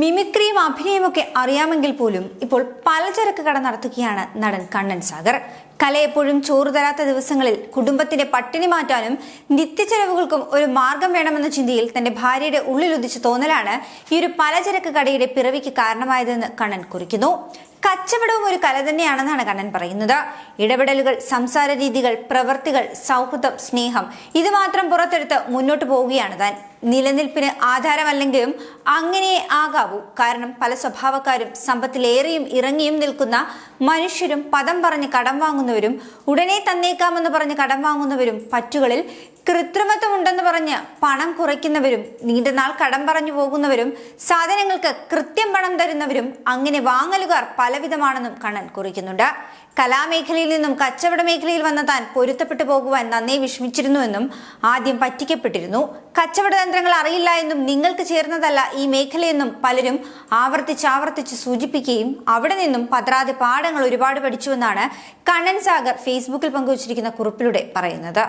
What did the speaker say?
മിമിക്രിയും അഭിനയമൊക്കെ അറിയാമെങ്കിൽ പോലും ഇപ്പോൾ പലചരക്ക് കട നടത്തുകയാണ് നടൻ കണ്ണൻ സാഗർ. കലയെപ്പോഴും ചോറ് തരാത്ത ദിവസങ്ങളിൽ കുടുംബത്തിന്റെ പട്ടിണി മാറ്റാനും നിത്യച്ചെലവുകൾക്കും ഒരു മാർഗം വേണമെന്ന ചിന്തയിൽ തന്റെ ഭാര്യയുടെ ഉള്ളിലുദിച്ച തോന്നലാണ് ഈ ഒരു പലചരക്ക് കടയുടെ പിറവിക്ക് കാരണമായതെന്ന് കണ്ണൻ കുറിക്കുന്നു. കച്ചവടവും ഒരു കല തന്നെയാണെന്നാണ് കണ്ണൻ പറയുന്നത്. ഇടപെടലുകൾ സംസാര രീതികൾ പ്രവൃത്തികൾ സൗഹൃദം സ്നേഹം ഇത് മാത്രം പുറത്തെടുത്ത് മുന്നോട്ട് പോവുകയാണ് താൻ. നിലനിൽപ്പിന് ആധാരമല്ലെങ്കിലും അങ്ങനെ ആകാവൂ. കാരണം പല സ്വഭാവക്കാരും സമ്പത്തിലേറെയും ഇറങ്ങിയും നിൽക്കുന്ന മനുഷ്യരും പദം പറഞ്ഞ് കടം വാങ്ങുന്നവരും ഉടനെ തന്നേക്കാമെന്ന് പറഞ്ഞ് കടം വാങ്ങുന്നവരും പറ്റുകളിൽ കൃത്രിമത്വം ഉണ്ടെന്ന് പറഞ്ഞ് പണം കുറയ്ക്കുന്നവരും നീണ്ടനാൾ കടം പറഞ്ഞു പോകുന്നവരും സാധനങ്ങൾക്ക് കൃത്യം പണം തരുന്നവരും അങ്ങനെ വാങ്ങലുകാർ പലവിധമാണെന്നും കണ്ണൻ കുറിക്കുന്നുണ്ട്. കലാമേഖലയിൽ നിന്നും കച്ചവട മേഖലയിൽ വന്ന താൻ പൊരുത്തപ്പെട്ടു പോകുവാൻ നന്നേ വിഷമിച്ചിരുന്നുവെന്നും ആദ്യം പറ്റിക്കപ്പെട്ടിരുന്നു. കച്ചവട തന്ത്രങ്ങൾ അറിയില്ല എന്നും നിങ്ങൾക്ക് ചേർന്നതല്ല ഈ മേഖലയെന്നും പലരും ആവർത്തിച്ചാവർത്തിച്ച് ആവർത്തിച്ച് സൂചിപ്പിക്കുകയും അവിടെ നിന്നും പതറാതെ പാഠങ്ങൾ ഒരുപാട് പഠിച്ചുവെന്നാണ് കണ്ണൻ സാഗർ ഫേസ്ബുക്കിൽ പങ്കുവച്ചിരിക്കുന്ന കുറിപ്പിലൂടെ പറയുന്നത്.